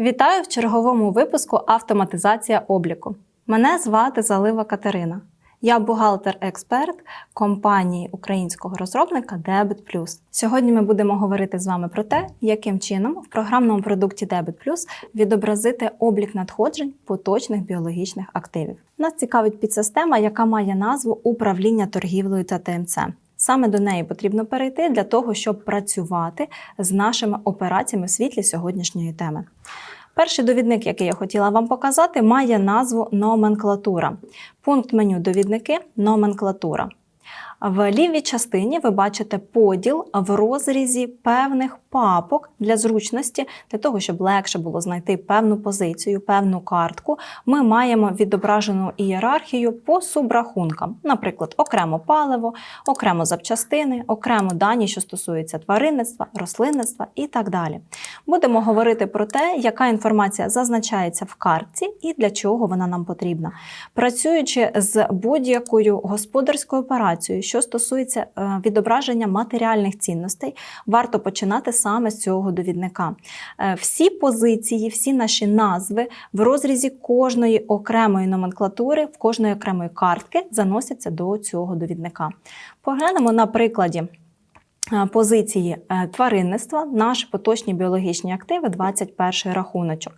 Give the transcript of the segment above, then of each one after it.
Вітаю в черговому випуску Автоматизація обліку. Мене звати Залива Катерина. Я бухгалтер-експерт компанії українського розробника Debit Plus. Сьогодні ми будемо говорити з вами про те, яким чином в програмному продукті Debit Plus відобразити облік надходжень поточних біологічних активів. Нас цікавить підсистема, яка має назву управління торгівлею та ТМЦ. Саме до неї потрібно перейти для того, щоб працювати з нашими операціями в світлі сьогоднішньої теми. Перший довідник, який я хотіла вам показати, має назву номенклатура. Пункт меню довідники номенклатура. В лівій частині ви бачите поділ в розрізі певних папок для зручності, для того, щоб легше було знайти певну позицію, певну картку. Ми маємо відображену ієрархію по субрахункам, наприклад, окремо паливо, окремо запчастини, окремо дані, що стосуються тваринництва, рослинництва і так далі. Будемо говорити про те, яка інформація зазначається в картці і для чого вона нам потрібна. Працюючи з будь-якою господарською операцією, що стосується е, відображення матеріальних цінностей, варто починати саме з цього довідника. Е, Всі позиції, всі наші назви в розрізі кожної окремої номенклатури, в кожної окремої картки заносяться до цього довідника. Поглянемо на прикладі. Позиції е, тваринництва, наші поточні біологічні активи, 21 рахуночок.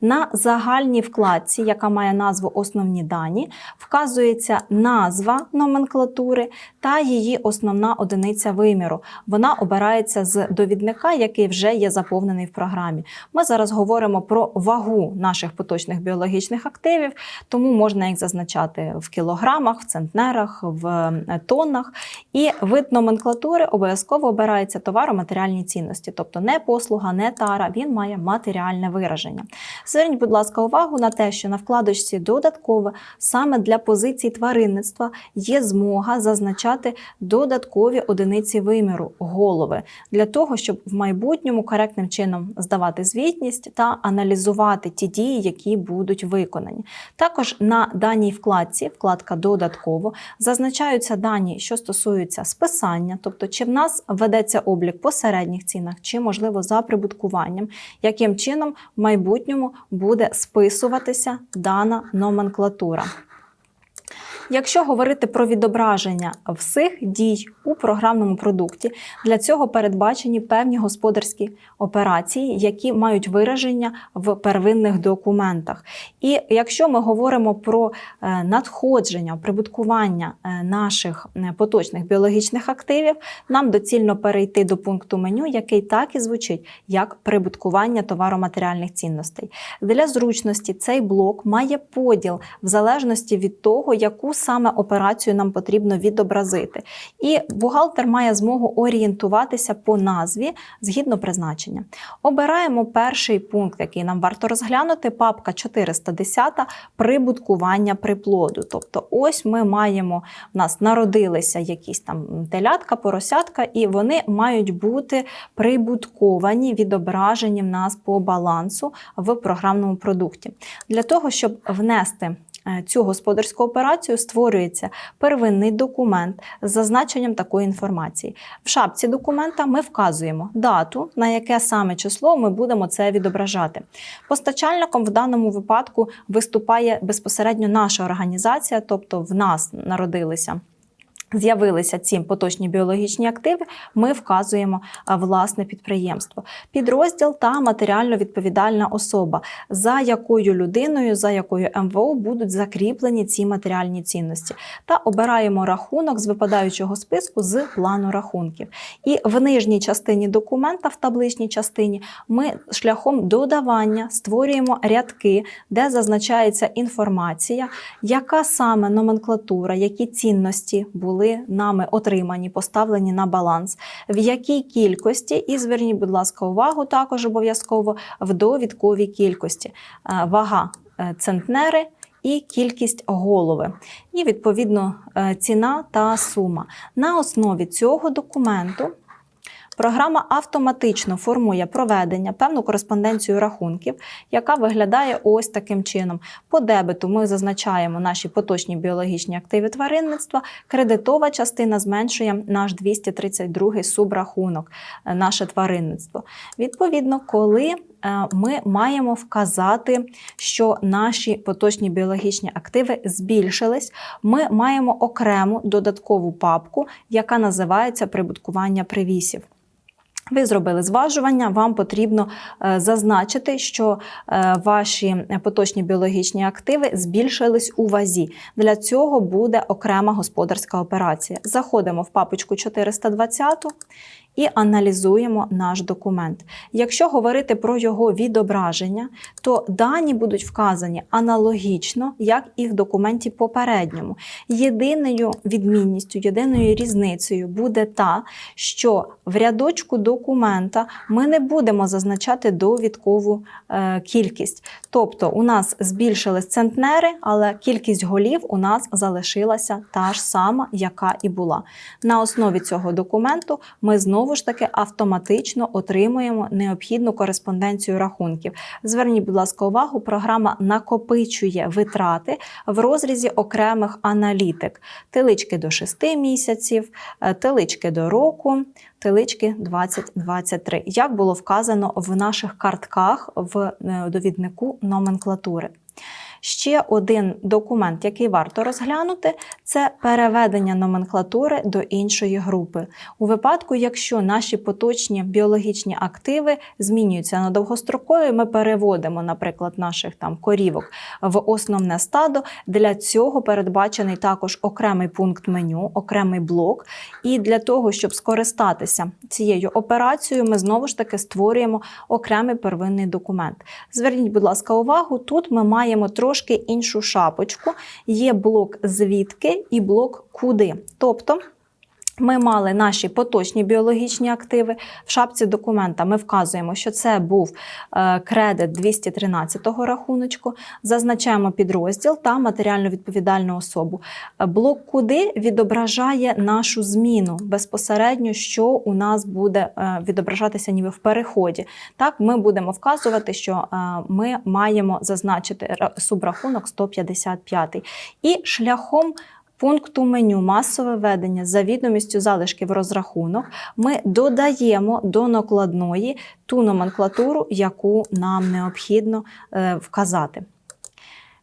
На загальній вкладці, яка має назву Основні дані, вказується назва номенклатури та її основна одиниця виміру. Вона обирається з довідника, який вже є заповнений в програмі. Ми зараз говоримо про вагу наших поточних біологічних активів, тому можна їх зазначати в кілограмах, в центнерах, в е, тоннах. І вид номенклатури обов'язково обирається товаро-матеріальні цінності, тобто не послуга, не тара, він має матеріальне вираження. Зверніть, будь ласка, увагу на те, що на вкладочці додатково саме для позицій тваринництва є змога зазначати додаткові одиниці виміру голови для того, щоб в майбутньому коректним чином здавати звітність та аналізувати ті дії, які будуть виконані. Також на даній вкладці, вкладка додатково, зазначаються дані, що стосуються списання, тобто чи в нас ведеться облік по середніх цінах, чи можливо за прибуткуванням, яким чином в майбутньому буде списуватися дана номенклатура. Якщо говорити про відображення всіх дій у програмному продукті, для цього передбачені певні господарські операції, які мають вираження в первинних документах. І якщо ми говоримо про е, надходження, прибуткування е, наших е, поточних біологічних активів, нам доцільно перейти до пункту меню, який так і звучить як прибуткування товаро-матеріальних цінностей. Для зручності цей блок має поділ в залежності від того, яку саме операцію нам потрібно відобразити. І бухгалтер має змогу орієнтуватися по назві згідно призначення. Обираємо перший пункт, який нам варто розглянути, папка 410 прибуткування приплоду. Тобто, ось ми маємо, в нас народилися якісь там телятка, поросятка, і вони мають бути прибутковані, відображені в нас по балансу в програмному продукті. Для того, щоб внести цю господарську операцію, створюється первинний документ з зазначенням такої інформації. В шапці документа ми вказуємо дату, на яке саме число ми будемо це відображати. Постачальником в даному випадку виступає безпосередньо наша організація, тобто в нас народилися. З'явилися ці поточні біологічні активи, ми вказуємо власне підприємство, підрозділ та матеріально відповідальна особа, за якою людиною, за якою МВО будуть закріплені ці матеріальні цінності, та обираємо рахунок з випадаючого списку з плану рахунків. І в нижній частині документа, в табличній частині, ми шляхом додавання створюємо рядки, де зазначається інформація, яка саме номенклатура, які цінності були нами отримані, поставлені на баланс, в якій кількості, і зверніть, будь ласка, увагу також обов'язково в довідковій кількості. Е, Вага е, центнери. І кількість голови, і відповідно е, ціна та сума. На основі цього документу Програма автоматично формує проведення певну кореспонденцію рахунків, яка виглядає ось таким чином. По дебету ми зазначаємо наші поточні біологічні активи тваринництва. Кредитова частина зменшує наш 232 субрахунок, е, наше тваринництво. Відповідно, коли е, ми маємо вказати, що наші поточні біологічні активи збільшились, ми маємо окрему додаткову папку, яка називається прибуткування привісів. Ви зробили зважування, вам потрібно е, зазначити, що е, ваші поточні біологічні активи збільшились у вазі. Для цього буде окрема господарська операція. Заходимо в папочку 420 і аналізуємо наш документ. Якщо говорити про його відображення, то дані будуть вказані аналогічно, як і в документі попередньому. Єдиною відмінністю, єдиною різницею буде та, що в рядочку документа ми не будемо зазначати довідкову е, кількість. Тобто у нас збільшились центнери, але кількість голів у нас залишилася та ж сама, яка і була. На основі цього документу ми знову ж таки автоматично отримуємо необхідну кореспонденцію рахунків. Зверніть, будь ласка, увагу, програма накопичує витрати в розрізі окремих аналітик: телички до 6 місяців, е, телички до року, телички 2023, як було вказано в наших картках в е, довіднику номенклатури. Ще один документ, який варто розглянути, це переведення номенклатури до іншої групи. У випадку, якщо наші поточні біологічні активи змінюються на довгострокові, ми переводимо, наприклад, наших там корівок в основне стадо. Для цього передбачений також окремий пункт меню, окремий блок. І для того, щоб скористатися цією операцією, ми знову ж таки створюємо окремий первинний документ. Зверніть, будь ласка, увагу, тут ми маємо трошки іншу шапочку. Є блок звідки і блок куди. Тобто ми мали наші поточні біологічні активи. В шапці документа ми вказуємо, що це був е, кредит 213 рахуночку, зазначаємо підрозділ та матеріально відповідальну особу. Е, Блок куди відображає нашу зміну безпосередньо, що у нас буде е, відображатися ніби в переході. Так, ми будемо вказувати, що ми маємо зазначити субрахунок 155. І шляхом пункту меню масове ведення за відомістю залишків розрахунок ми додаємо до накладної ту номенклатуру, яку нам необхідно е, вказати.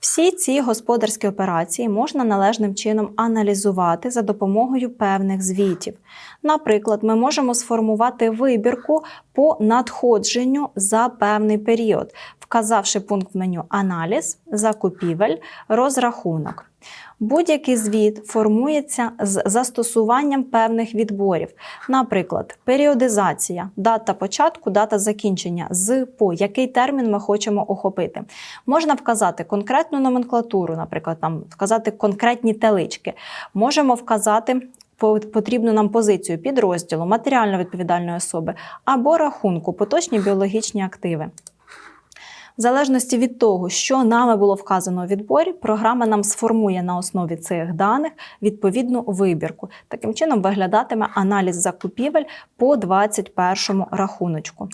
Всі ці господарські операції можна належним чином аналізувати за допомогою певних звітів. Наприклад, ми можемо сформувати вибірку по надходженню за певний період, вказавши пункт меню Аналіз, закупівель, розрахунок. Будь-який звіт формується з застосуванням певних відборів, наприклад, періодизація, дата початку, дата закінчення, з по який термін ми хочемо охопити. Можна вказати конкретну номенклатуру, наприклад, там вказати конкретні телички. Можемо вказати потрібну нам позицію підрозділу, матеріально відповідальної особи або рахунку, поточні біологічні активи. В залежності від того, що нами було вказано у відборі, програма нам сформує на основі цих даних відповідну вибірку. Таким чином виглядатиме аналіз закупівель по 21 рахуночку.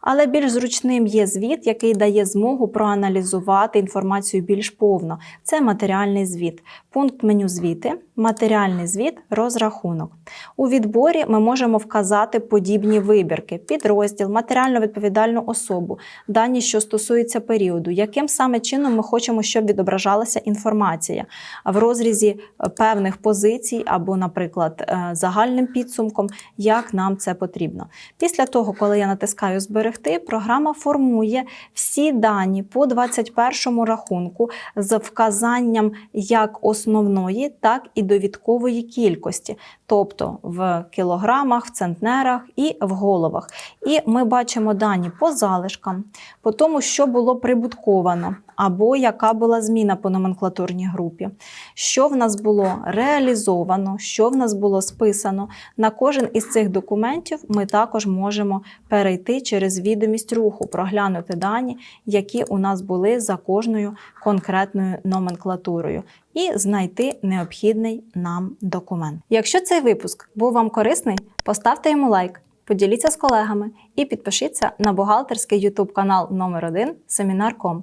Але більш зручним є звіт, який дає змогу проаналізувати інформацію більш повно. Це матеріальний звіт. Пункт меню звіти, матеріальний звіт, розрахунок. У відборі ми можемо вказати подібні вибірки: підрозділ, матеріально відповідальну особу, дані, що стосуються періоду, яким саме чином ми хочемо, щоб відображалася інформація в розрізі е, певних позицій або, наприклад, е, загальним підсумком, як нам це потрібно. Після того, коли я натискаю зберегти, програма формує всі дані по 21 рахунку з вказанням як основної, так і довідкової кількості, тобто в кілограмах, в центнерах і в головах. І ми бачимо дані по залишкам, по тому, що було прибутковано, або яка була зміна по номенклатурній групі, що в нас було реалізовано, що в нас було списано. На кожен із цих документів ми також можемо перейти через відомість руху, проглянути дані, які у нас були за кожною конкретною номенклатурою, і знайти необхідний нам документ. Якщо цей випуск був вам корисний, поставте йому лайк. поділіться з колегами і підпишіться на бухгалтерський YouTube канал номер 1 Семінар.ком,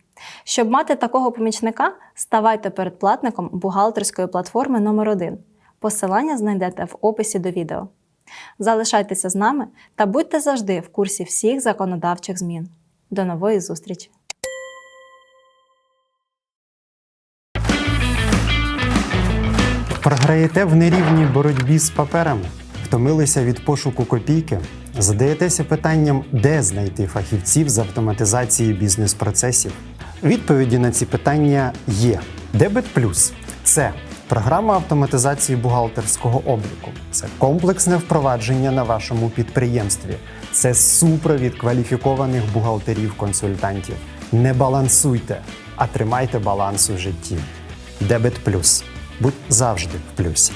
Щоб мати такого помічника, ставайте передплатником бухгалтерської платформи номер 1 Посилання знайдете в описі до відео. Залишайтеся з нами та будьте завжди в курсі всіх законодавчих змін. До нової зустрічі! Програєте в нерівній боротьбі з паперами, втомилися від пошуку копійки, задаєтеся питанням, де знайти фахівців з автоматизації бізнес-процесів. Відповіді на ці питання є. Дебет Плюс це програма автоматизації бухгалтерського обліку, це комплексне впровадження на вашому підприємстві, це супровід кваліфікованих бухгалтерів-консультантів. Не балансуйте, а тримайте баланс у житті. Дебет Плюс. Будь завжди в плюсі.